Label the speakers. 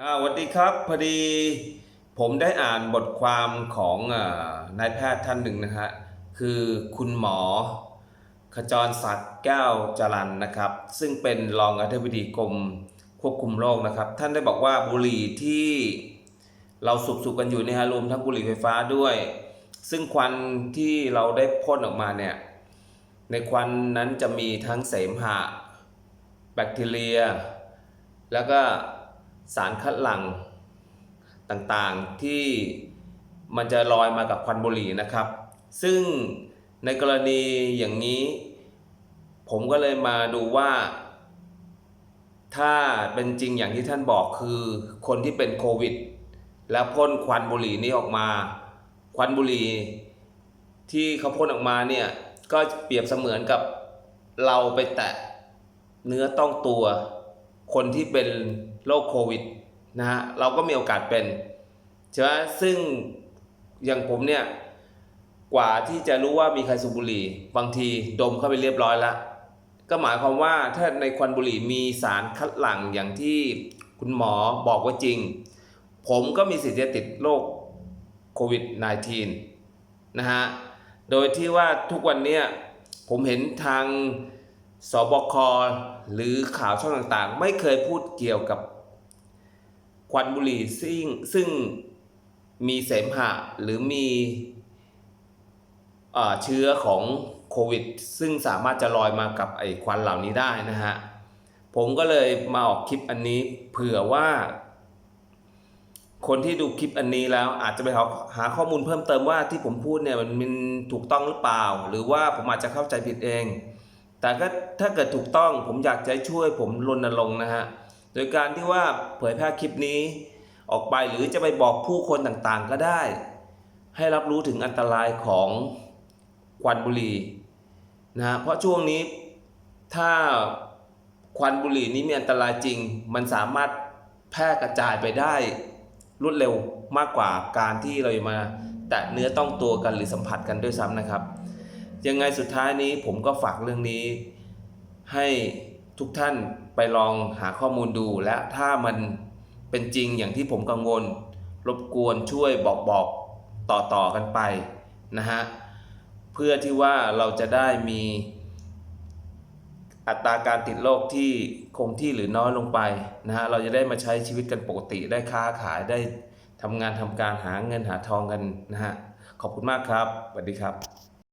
Speaker 1: อ่าสวัสดีครับพอดีผมได้อ่านบทความของอนายแพทย์ท่านหนึ่งนะฮะคือคุณหมอ ขจรศักดิ์แก้วจรันนะครับ ซึ่งเป็นรองอธิบดีกรมควบคุมโรคนะครับ ท่านได้บอกว่าบุหรี่ที่เราสูบสูบกันอยู่เนี่ยฮะรวมทั้งบุหรี่ไฟฟ้าด้วย ซึ่งควันที่เราได้พ่นออกมาเนี่ยในควันนั้นจะมีทั้งเสมหะ แบคทีเรีย แล้วก็ สารคัดหลั่งต่างๆที่มันจะลอยมากับควันบุหรี่นะครับ ซึ่งในกรณีอย่างนี้ ผมก็เลยมาดูว่า ถ้าเป็นจริงอย่างที่ท่านบอกคือคนที่เป็นโควิด แล้วพ่นควันบุหรี่นี้ออกมา ควันบุหรี่ที่เขาพ่นออกมาเนี่ยก็เปรียบเสมือนกับเราไปแตะเนื้อต้องตัว คนที่เป็นโรคโควิดนะฮะเราก็มีโอกาสเป็นใช่ไหมซึ่งอย่างผมเนี่ยกว่าที่จะรู้ว่ามีใครสูบบุหรี่ บางทีดมเข้าไปเรียบร้อยแล้ว ก็หมายความว่าถ้าในควันบุหรี่มีสารคัดหลั่งอย่างที่คุณหมอบอกว่าจริง ผมก็มีสิทธิ์จะติดโรคโควิด -19 นะฮะ โดยที่ว่าทุกวันนี้ผมเห็นทาง สบคหรือข่าวช่องต่างๆ ไม่เคยพูดเกี่ยวกับควันบุหรี่ซึ่งซึ่งมีเสมหะหรือมีเชื้อของโควิด ซึ่งสามารถจะลอยมากับไอ้ควันเหล่านี้ได้นะฮะ ผมก็เลยมาออกคลิปอันนี้เผื่อว่า คนที่ดูคลิปอันนี้แล้วอาจจะไปหาหาข้อมูลเพิ่มเติมว่าที่ผมพูดเนี่ยมันถูกต้องหรือเปล่า หรือว่าผมอาจจะเข้าใจผิดเอง แต่ก็ถ้าเกิดถูกต้องผมอยากจะให้ช่วยผมรณรงค์นะฮะ โดยการที่ว่าเผยแพร่คลิปนี้ออกไปหรือจะไปบอกผู้คนต่างๆก็ได้ ให้รับรู้ถึงอันตรายของควันบุหรี่นะฮะเพราะช่วงนี้ถ้าควันบุหรี่นี้มีอันตรายจริง มันสามารถแพร่กระจายไปได้รวดเร็วมากกว่าการที่เรามาแตะเนื้อต้องตัวกันหรือสัมผัสกันด้วยซ้ำนะครับ ยังไงสุดท้ายนี้ผมก็ฝากเรื่องนี้ ให้ทุกท่านไปลองหาข้อมูลดู และถ้ามันเป็นจริงอย่างที่ผมกังวล รบกวนช่วยบอกบอกต่อต่อๆกันไปนะฮะเพื่อที่ว่าเราจะได้มีอัตราการติดโรคที่คงที่หรือน้อยลงไปนะฮะเราจะได้มาใช้ชีวิตกันปกติได้ค้าขายได้ทำงานทำการหาเงินหาทองกันนะฮะขอบคุณมากครับสวัสดีครับ